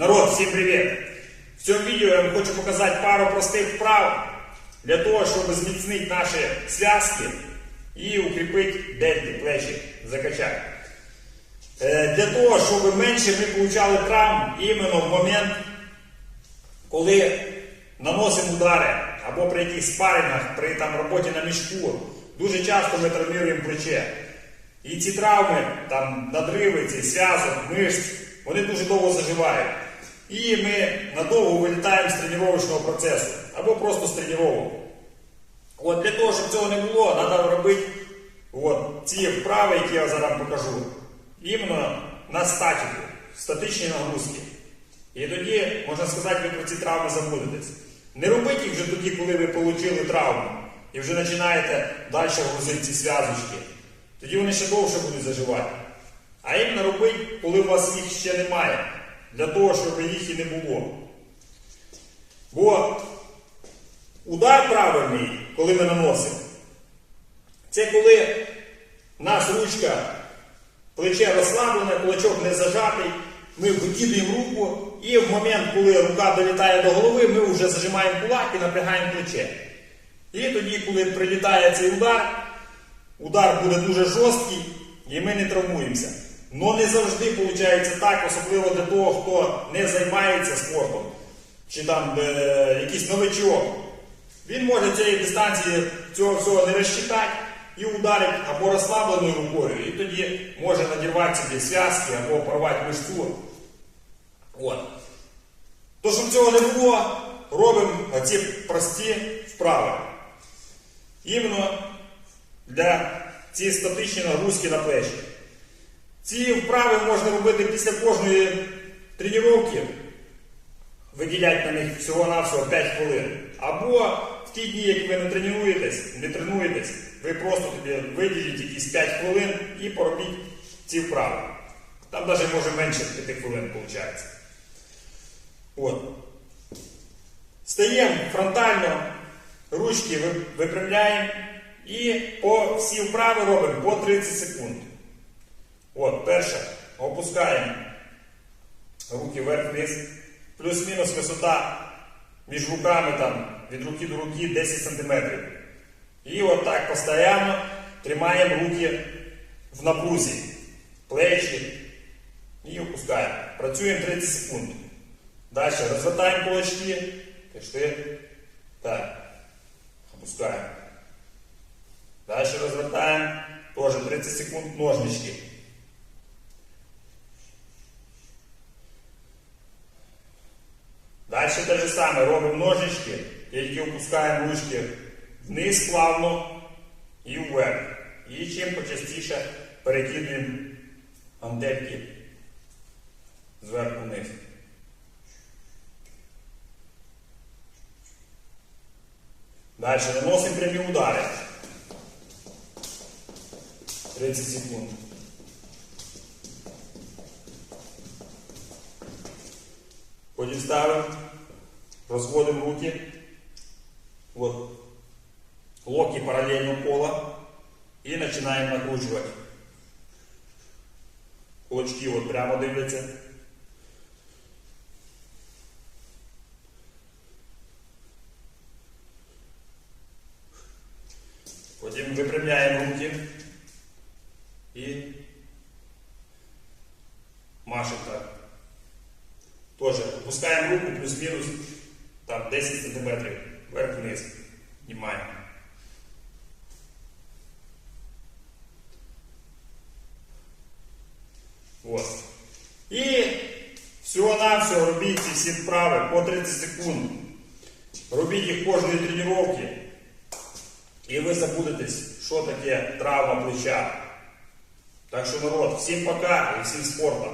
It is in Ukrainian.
Народ, всім привіт! В цьому відео я вам хочу показати пару простих вправ для того, щоб зміцнити наші зв'язки і укріпити дельти, плечі, закачати. Е, Для того, щоб менше ми получали травм іменно в момент, коли наносимо удари або при якихось спарингах, при там, роботі на мішку, дуже часто ми травмуємо плече. І ці травми, там, надриви, ці зв'язок, мишць, вони дуже довго заживають. І ми надовго вилітаємо з тренувального процесу або просто з тренувань. От для того, щоб цього не було, треба робити от, ці вправи, які я зараз покажу, іменно на статику, статичні нагрузки. І тоді, можна сказати, ви про ці травми забудетесь. Не робіть їх вже тоді, коли ви отримали травму, і вже починаєте далі грузити ці зв'язочки. Тоді вони ще довше будуть заживати. А іменно робіть, коли у вас їх ще немає, для того, щоб їх і не було. Бо удар правильний, коли ми наносимо, це коли нас ручка, плече розслаблене, кулачок не зажатий, ми викидуємо руку, і в момент, коли рука долітає до голови, ми вже зажимаємо кулак і напрягаємо плече. І тоді, коли прилітає цей удар, удар буде дуже жорсткий і ми не травмуємося. Но не завжди виходить так, особливо для того, хто не займається спортом, чи там е, якийсь новичок. Він може цієї дистанції цього всього не розчитати і ударить або розслабленою рукою, і тоді може надірвати собі зв'язки або порвати мишцю. От. То, щоб цього не було, робимо ці прості вправи. Іменно для цієї статичні нагрузки на плечі. Ці вправи можна робити після кожної тренування, виділяти на них всього-навсього 5 хвилин. Або в ті дні, як ви не тренуєтесь, не тренуєтесь, ви просто тобі виділіть якісь 5 хвилин і поробіть ці вправи. Там навіть може менше 5 хвилин виходить. От. Стаємо фронтально, ручки випрямляємо і по всі вправи робимо по 30 секунд. От, перше, опускаємо руки вверх-вниз, плюс-мінус висота між руками там, від руки до руки 10 см. І от так постійно тримаємо руки в напрузі, плечі і опускаємо. Працюємо 30 секунд. Далі розвертаємо кулачки, пішли. Так. Опускаємо. Далі розвертаємо. Теж 30 секунд ножнички. Далі те же саме робимо ножнички, тільки опускаємо ручки вниз плавно і вверх. І чим почастіше перекидуємо гантельки зверху вниз. Далі наносимо прямі удари. 30 секунд. Потім ставимо, розводимо руки. От. Локті паралельно пола. І починаємо накручувати. Кулачки от прямо дивляться. Потім випрямляємо руки і машемо так. Тоже опускаємо руку плюс-мінус там 10 см вверх-вниз. Знімаємо. От. І всього-навсього робіть ці всі вправи по 30 секунд. Робіть їх кожної тренування. І ви забудетесь, що таке травма плеча. Так що народ, всім пока і всім спорту.